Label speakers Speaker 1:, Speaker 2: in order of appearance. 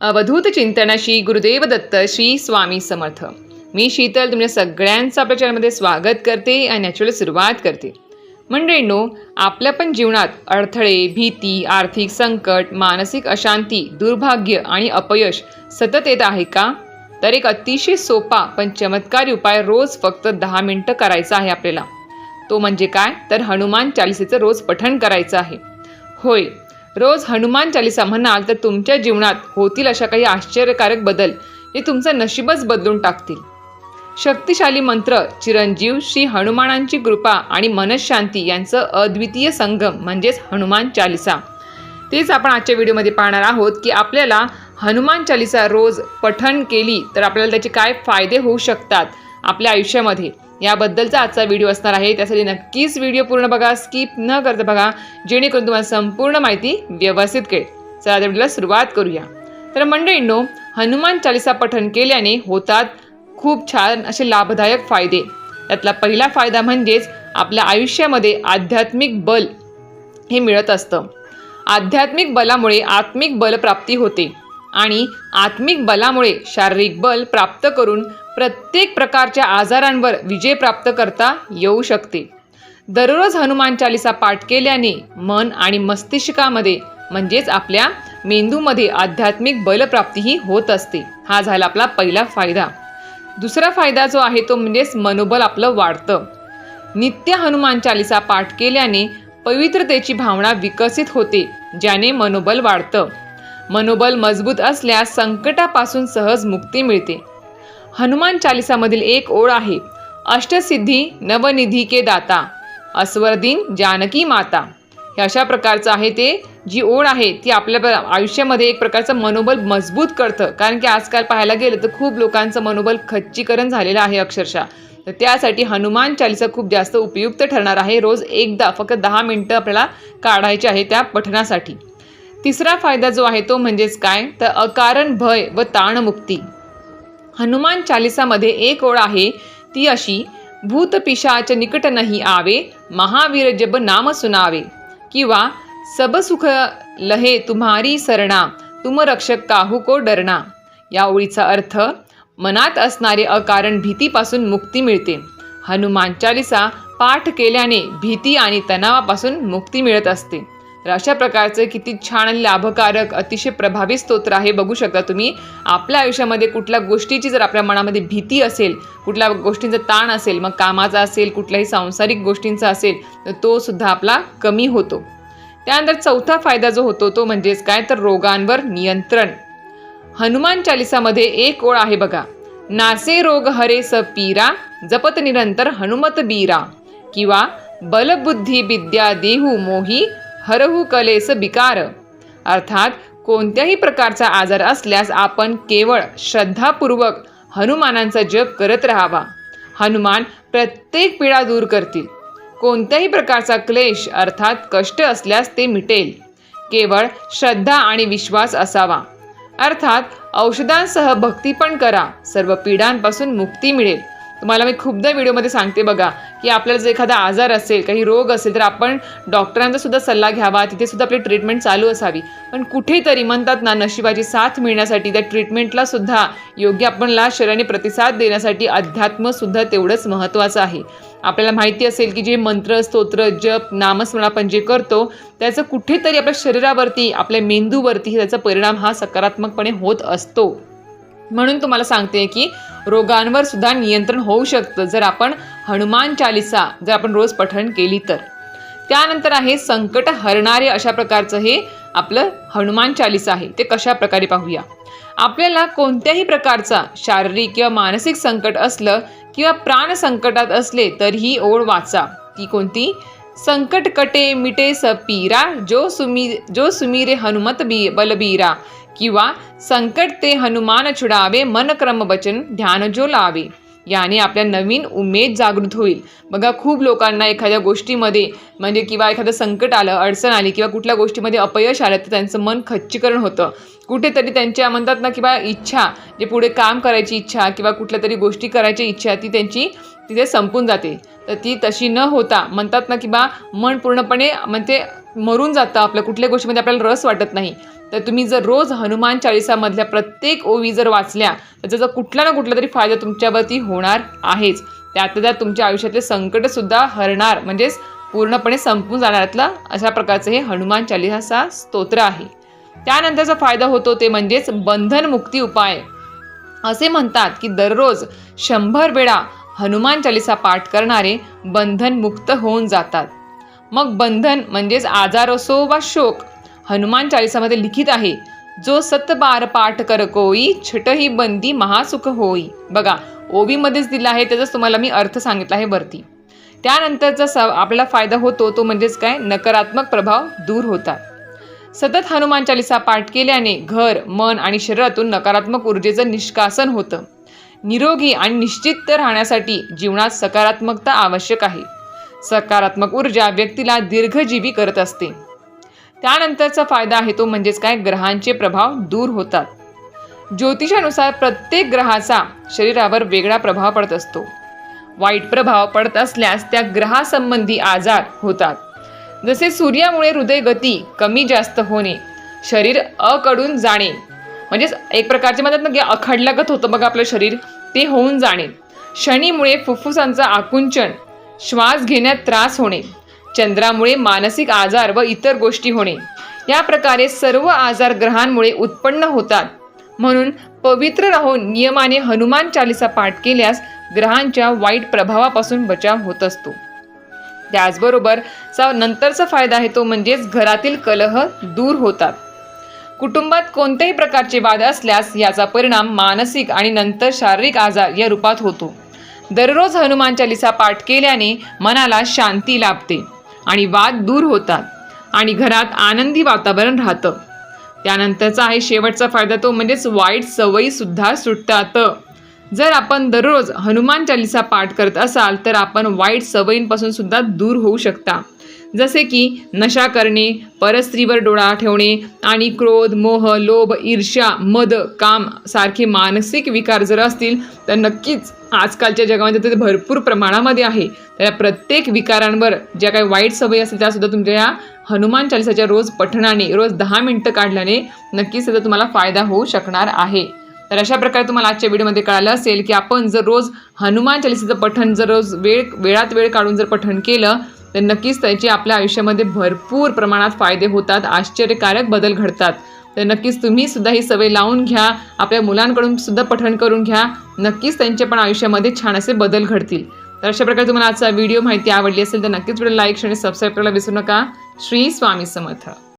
Speaker 1: अवधूत चिंतनाशी गुरुदेव दत्त श्री स्वामी समर्थ. मी शीतल तुमच्या सगळ्यांचं आपल्या चॅनलमध्ये स्वागत करते आणि नॅचरल सुरुवात करते. मंडळींनो आपल्या पण जीवनात अडथळे भीती आर्थिक संकट मानसिक अशांती दुर्भाग्य आणि अपयश सतत येत आहे का? तर एक अतिशय सोपा पण चमत्कारी उपाय रोज फक्त दहा मिनटं करायचा आहे आपल्याला. तो म्हणजे काय? तर हनुमान चालिसेचं रोज पठण करायचं आहे. होय रोज हनुमान चालिसा म्हणाल तर तुमच्या जीवनात होतील अशा काही आश्चर्यकारक बदल जे तुमचं नशीबच बदलून टाकतील. शक्तिशाली मंत्र चिरंजीव श्री हनुमानांची कृपा आणि मनशांती यांचं अद्वितीय संगम म्हणजेच हनुमान चालिसा. तेच आपण आजच्या व्हिडिओमध्ये पाहणार आहोत की आपल्याला हनुमान चालिसा रोज पठण केली तर आपल्याला त्याचे काय फायदे होऊ शकतात आपल्या आयुष्यामध्ये. याबद्दलचा आजचा व्हिडिओ असणार आहे. त्यासाठी नक्कीच व्हिडिओ पूर्ण बघा स्किप न करता बघा जेणेकरून तुम्हाला संपूर्ण माहिती व्यवस्थित कळेल. चला त्या व्हिडिओला सुरुवात करूया. तर मंडळींनो हनुमान चालिसा पठण केल्याने होतात खूप छान असे लाभदायक फायदे. त्यातला पहिला फायदा म्हणजेच आपल्या आयुष्यामध्ये आध्यात्मिक बल हे मिळत असतं. आध्यात्मिक बलामुळे आत्मिक बलप्राप्ती होते. आणि आत्मिक बलामुळे शारीरिक बल प्राप्त करून प्रत्येक प्रकारच्या आजारांवर विजय प्राप्त करता येऊ शकते. दररोज हनुमान चालिसा पाठ केल्याने मन आणि मस्तिष्कामध्ये म्हणजेच आपल्या मेंदूमध्ये आध्यात्मिक बलप्राप्तीही होत असते. हा झाला आपला पहिला फायदा. दुसरा फायदा जो आहे तो म्हणजेच मनोबल आपलं वाढतं. नित्य हनुमान चालिसा पाठ केल्याने पवित्रतेची भावना विकसित होते ज्याने मनोबल वाढतं. मनोबल मजबूत असल्यास संकटापासून सहज मुक्ती मिळते. हनुमान चालिसामधील एक ओळ आहे अष्टसिद्धी नवनिधी के दाता अस्वरदीन जानकी माता. हे अशा प्रकारचं आहे ते जी ओढ आहे ती आपल्या आयुष्यामध्ये एक प्रकारचं मनोबल मजबूत करतं. कारण की आजकाल पाहायला गेलं तर खूप लोकांचं मनोबल खच्चीकरण झालेलं आहे अक्षरशः. तर त्यासाठी हनुमान चालिसा खूप जास्त उपयुक्त ठरणार आहे. रोज एकदा फक्त दहा मिनटं आपल्याला काढायचे आहे त्या पठणासाठी. तिसरा फायदा जो आहे तो म्हणजेच काय? तर अकारण भय व ताणमुक्ती. हनुमान चालिसामध्ये एक ओळ आहे ती अशी भूत पिशाच निकट नाही आवे महावीर जब नाम सुनावे. किंवा सब सुख लहे तुम्हारी सरणा तुम रक्षक काहू को डरणा या ओळीचा अर्थ मनात असणारे अकारण भीतीपासून मुक्ती मिळते. हनुमान चालिसा पाठ केल्याने भीती आणि तणावापासून मुक्ती मिळत असते. तर अशा प्रकारचं किती छान आणि लाभकारक अतिशय प्रभावी स्तोत्र आहे बघू शकता तुम्ही. आपल्या आयुष्यामध्ये कुठल्या गोष्टीची जर आपल्या मनामध्ये भीती असेल कुठल्या गोष्टींचा ताण असेल मग कामाचा असेल कुठल्याही सांसारिक गोष्टींचा असेल तर तो सुद्धा आपला कमी होतो. त्यानंतर चौथा फायदा जो होतो तो म्हणजेच काय? तर रोगांवर नियंत्रण. हनुमान चालिसामध्ये एक ओळ आहे बघा. नासे रोग हरे स पीरा जपत निरंतर हनुमत बीरा. किंवा बलबुद्धी विद्या देहू मोही हरहू कलेस बिकार. अर्थात कोणत्याही प्रकारचा आजार असल्यास आपण केवळ श्रद्धापूर्वक हनुमानांचा जप करत राहावा. हनुमान प्रत्येक पीडा दूर करतील. कोणत्याही प्रकारचा क्लेश अर्थात कष्ट असल्यास ते मिटेल. केवळ श्रद्धा आणि विश्वास असावा. अर्थात औषधांसह भक्ती पण करा. सर्व पीडांपासून मुक्ती मिळेल. तुम्हाला मी खूपदा व्हिडिओमध्ये सांगते बघा की आपल्याला जर एखादा आजार असेल काही रोग असेल तर आपण डॉक्टरांचा सुद्धा सल्ला घ्यावा तिथे सुद्धा आपली ट्रीटमेंट चालू असावी. पण कुठेतरी म्हणतात ना नशिबाची साथ मिळण्यासाठी त्या ट्रीटमेंटला सुद्धा योग्य आपणला शरीराने प्रतिसाद देण्यासाठी अध्यात्मसुद्धा तेवढंच महत्त्वाचं आहे. आपल्याला माहिती असेल की जे मंत्र स्तोत्र जप नामस्मरण आपण जे करतो त्याचं कुठेतरी आपल्या शरीरावरती आपल्या मेंदूवरती त्याचा परिणाम हा सकारात्मकपणे होत असतो. म्हणून तुम्हाला सांगते की रोगांवर सुद्धा नियंत्रण होऊ शकतं. जर आपण हनुमान चालिसा जर आपण रोज पठण केली तर. त्यानंतर आहे संकट हरणारे अशा प्रकारचं हे आपलं हनुमान चालिसा आहे. ते कशा प्रकारे पाहूया. आपल्याला कोणत्याही प्रकारचा शारीरिक किंवा मानसिक संकट असलं किंवा प्राण संकटात असले तर ही ओढ वाचा. ती कोणती? संकट कटे मिटे स पीरा जो सुमी जो सुमीरे हनुमत बी बलबीरा. किंवा संकट ते हनुमान छुडावे मन क्रम वचन ध्यान जो लावे. याने आपल्या नवीन उमेद जागृत होईल. बघा खूप लोकांना एखाद्या गोष्टीमध्ये म्हणजे किंवा एखादं संकट आलं अडचण आली किंवा कुठल्या गोष्टीमध्ये अपयश आलं तर त्यांचं मन खच्चीकरण होतं. कुठेतरी त्यांच्या म्हणतात ना किंवा इच्छा जे पुढे काम करायची इच्छा किंवा कुठल्या तरी गोष्टी करायची इच्छा ती त्यांची तिथे संपून जाते. तर ती तशी न होता म्हणतात ना की बा मन पूर्णपणे म्हणजे मरून जातं. आपलं कुठल्या गोष्टीमध्ये आपल्याला रस वाटत नाही. तर तुम्ही जर रोज हनुमान चालिसामधल्या प्रत्येक ओवी जर वाचल्या तर त्याचा कुठला ना कुठला तरी फायदा तुमच्यावरती होणार आहेच. त्यात त्यात तुमच्या आयुष्यातले संकटसुद्धा हरणार म्हणजेच पूर्णपणे संपून जाणाऱ्यातलं अशा प्रकारचं हे हनुमान चालिसा स्तोत्र आहे. त्यानंतरचा फायदा होतो ते म्हणजेच बंधनमुक्ती उपाय. असे म्हणतात की दररोज शंभर वेळा हनुमान चालिसा पाठ करणारे बंधनमुक्त होऊन जातात. मग बंधन म्हणजेच आजार असो वा शोक हनुमान चालिसामध्ये लिखित आहे जो सतबार पाठ कर कोई छटही बंदी महासुख होई. बघा ओबीमध्येच दिला आहे त्याचाच तुम्हाला मी अर्थ सांगितला आहे वरती. त्यानंतरचा स आपला फायदा होतो तो म्हणजेच काय? नकारात्मक प्रभाव दूर होतात. सतत हनुमान चालिसा पाठ केल्याने घर मन आणि शरीरातून नकारात्मक ऊर्जेचं निष्कासन होतं. निरोगी आणि निश्चित राहण्यासाठी जीवनात सकारात्मकता आवश्यक आहे. सकारात्मक ऊर्जा व्यक्तीला दीर्घजीवी करत असते. त्यानंतरचा फायदा आहे तो म्हणजेच काय? ग्रहांचे प्रभाव दूर होतात. ज्योतिषानुसार प्रत्येक ग्रहाचा शरीरावर वेगळा प्रभाव पडत असतो. वाईट प्रभाव पडत असल्यास त्या ग्रहासंबंधी आजार होतात. जसे सूर्यामुळे हृदयगती कमी जास्त होणे शरीर अकडून जाणे म्हणजेच एक प्रकारचे म्हणतात ना की अखडलागत होतं बघा आपलं शरीर ते होऊन जाणे. शनीमुळे फुफ्फुसांचं आकुंचन श्वास घेण्यात त्रास होणे चंद्रामुळे मानसिक आजार व इतर गोष्टी होणे. या प्रकारे सर्व आजार ग्रहांमुळे उत्पन्न होतात. म्हणून पवित्र राहून नियमाने हनुमान चालिसा पाठ केल्यास ग्रहांच्या वाईट प्रभावापासून बचाव होत असतो. त्याचबरोबर नंतरचा फायदा आहे तो म्हणजेच घरातील कलह दूर होतात. कुटुंबात कोणत्याही प्रकारचे वाद असल्यास याचा परिणाम मानसिक आणि नंतर शारीरिक आजार या रूपात होतो. दररोज हनुमान चालिसा पाठ केल्याने मनाला शांती लाभते. आणि वाद दूर होतात आणि घरात आनंदी वातावरण राहतं. त्यानंतरचा आहे शेवटचा फायदा तो म्हणजेच वाईट सवयीसुद्धा सुटतात. जर आपण दररोज हनुमान चालिसा पाठ करत असाल तर आपण वाईट सवयींपासून सुद्धा दूर होऊ शकता. जसे की नशा करणे परस्त्रीवर डोळा ठेवणे आणि क्रोध मोह लोभ ईर्ष्या मद काम सारखे मानसिक विकार जर असतील तर नक्कीच आजकालच्या जगामध्ये ते भरपूर प्रमाणामध्ये आहे. तर या प्रत्येक विकारांवर ज्या काही वाईट सवयी असतील त्यासुद्धा तुमच्या या हनुमान चालिसाच्या रोज पठणाने रोज दहा मिनटं काढल्याने नक्कीच त्याचा तुम्हाला फायदा होऊ शकणार आहे. तर अशा प्रकारे तुम्हाला आजच्या व्हिडिओमध्ये कळालं असेल की आपण जर रोज हनुमान चालिसाचं पठण जर रोज वेळ वेळात वेळ काढून जर पठण केलं तर नक्कीच त्याचे आपल्या आयुष्यामध्ये भरपूर प्रमाणात फायदे होतात आश्चर्यकारक बदल घडतात. तर नक्कीच तुम्ही सुद्धा ही सवय लावून घ्या आपल्या मुलांकडून सुद्धा पठण करून घ्या. नक्कीच त्यांचे पण आयुष्यामध्ये छान असे बदल घडतील. तर अशा प्रकारे तुम्हाला आजचा व्हिडिओ माहिती आवडली असेल तर नक्कीच व्हिडिओ लाईक आणि सबस्क्राईब करायला विसरू नका. श्री स्वामी समर्थ.